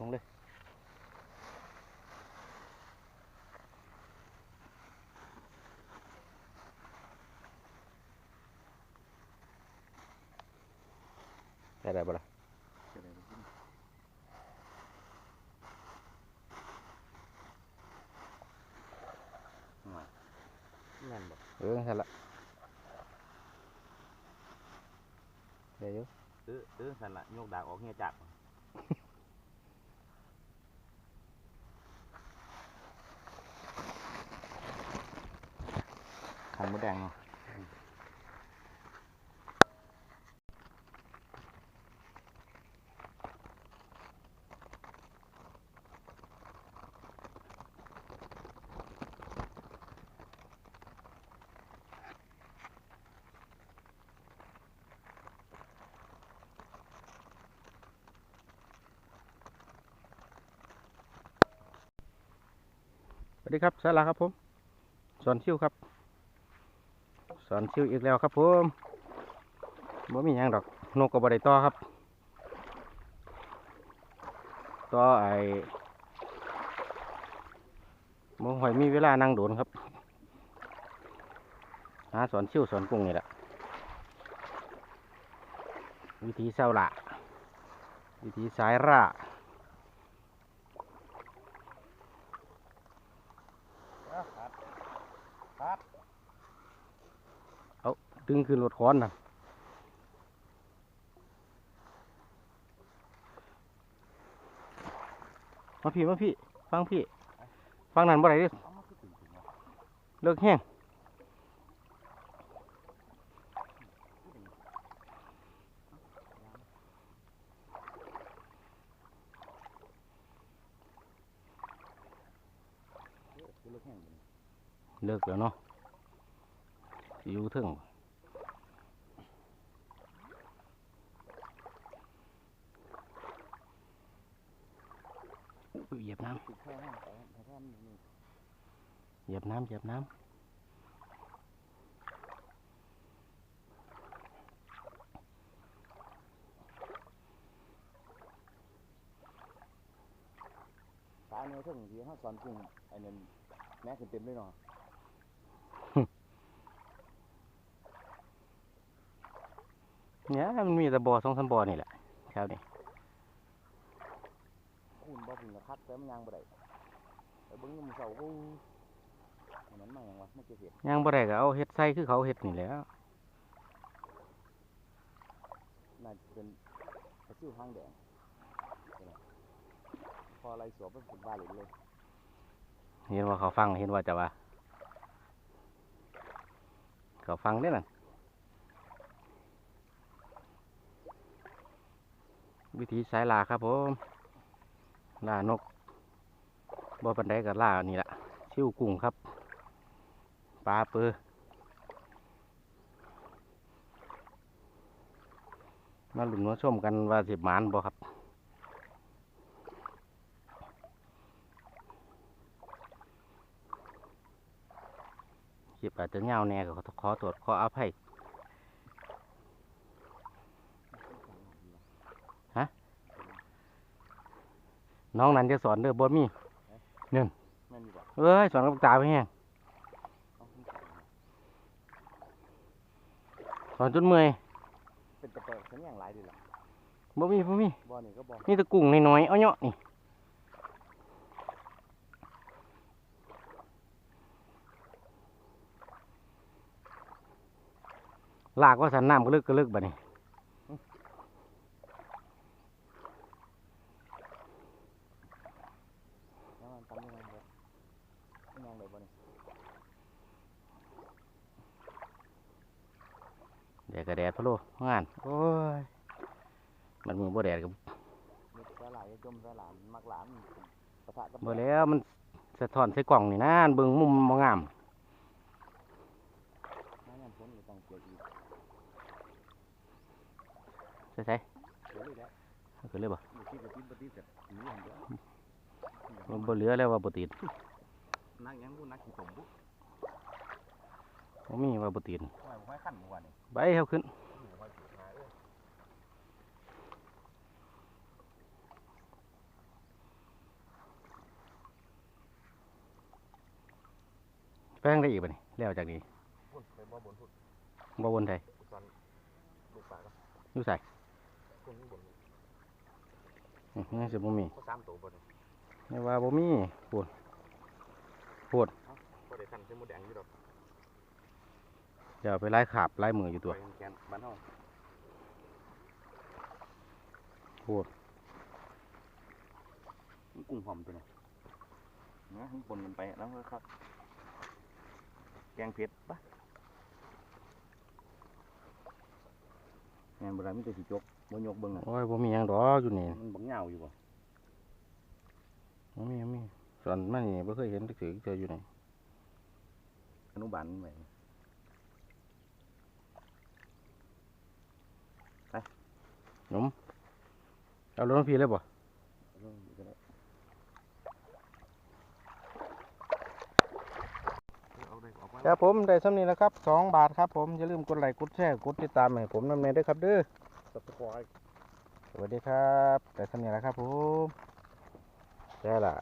ลงเลยได้ได้บ่ล่ะจะได้ไปกินหน่อยแม่นบ่ เออใช่ละได้อยู่ เออเออสั่นละโยกดากออกเฮียจับ ขันมด แดงสวัสดีครับสาระครับผมสอนชิวครับ สอนชิวอีกแล้วครับผมบ่มีหยังดอกนกก็บ่ไดต่อครับต่อไอ้บ่ค่อยมีเวลานั่งโดนครับหาสอนชิวสอนกุ้งนี่แหละวิธีเศร้าละวิธีสายร่าครับครับ ดึงขึ้นรถค้อนนะมาพี่มาพี่ ฟังพี่ ฟังนั่นบ่ได้เดิเอามาคือถึงถึงอะเลิกแห้งเลิกแห้งเลิกแล้วเนาะอยู่ถึง อุ๊ยเหยียบน้ติดแค่ห้างไปแค่ห้างนี่ำเหยียบน้ำเหยียบน้ตาเนื้อถึงที่เขาสอนกุ้งไอ้นั่นแม่ขึ้นเต็มเลยเนาะำเนี่ยมันมีแต่บ่อสองสามบ่อนี่แหละแถวนี้ คุณบ่ถึงกับคักแต่มันยังบ่ได้แต่เบิ่งมันเศร้ากูอันนั้นมาหยังวะมันจะเห็ดย่างบ่ได้ก็เอาเฮ็ดใส่คือเขาเฮ็ดนี่แหล้วน่าจะเป็นกระซิวหางแดงนี่แหละพออะไรสวมเป็นฝุ่นบ้าเลยเลยเห็นว่าเขาฟังเห็นว่าจะว่า เขาฟังได้อนั่นวิธีสายลาครับผม ล่านกบ่ปันไดกับล่านี่ละชิวกุ้งครับปลาเปือมาหลุนมาชมกันว่าสิบหมานบ่ครับคลิปอาจจะเงาแน่ก็ขอตรวจขออภัย น้องนั้นจะสอนเด้อบ่มีแม่นอยู่บ่เอ้ยสอนกับตาไปแห้งเอาขึ้นไปสอนจนเมื่อยเป็นตะแปลกฉันอย่างไรดีล่ะบ่มีบ่มีบ่อนี่ก็บ่นี่ตะกุ้งน้อยๆเอาเนาะนี่ลากว่าสันน้ำก็ลึกก็ลึกบัดนี้ แล้วมันทำยังไงบ่ มันยังไงบ่นี่เดี๋ยวก็แดดพะโลงานโอ้ยมันมือบ่แดดกับมีสาหร่ายจมสาหร่ายมักหลามปะทะกับบ่แล้วมันสะท้อนใส่กล่องนี่นะเบิ่งมุมบ่งามน้ำยำพ้นก็ต้องเกลืออีกใส่ใส่เกลือเลยแล้วเอาขึ้นเลยบ่อยู่ที่กระติบกระติบกับหนีอย่างเดียวมันบ่เหลือแล้วว่าบ่ติด นักยังบุนักขี่ผมบุผมมีว่าบตีนใบเขาขึ้นแป้งได้อีกป่ะนี่แล้วจากนี้บ่วนไทยยูใส่นี่จะบ่มีไม่ว่าบ่มีปุ่ วดก็ได้คันเส้นหมูแดงอยู่ดอกเดี๋ยวไปไล่ขาบไล่มืออยู่ตัวไปแกนบ้านเฮาโอ้มันกุ้งหอมตัวนี้นะข้างบนมันไปแล้วก็ครับ แกงเผ็ดปะงานโบราณมีแต่สิจกบ่ยกเบิ่งอะโอ้ยบ่มีหยังดอกอยู่นี่มันบังเหงาอยู่บ่บ่มีบ่มี ส่วนมันนี่บ่เคยเห็นตึกถือเจออยู่ไหนอนุบาลมันไว้หนุ่มเอาลงพี่เลยบ่เรื่องนี้ก็ได้เอาได้ออกมาครับผมได้สำนี้แล้วครับสองบาทครับผมอย่าลืมกดไลค์กดแชร์กดติดตามให้ผมนำเนยด้วยครับเด้อสับตะไคร้สวัสดีครับได้สำนี้แล้วครับผมแค่ละ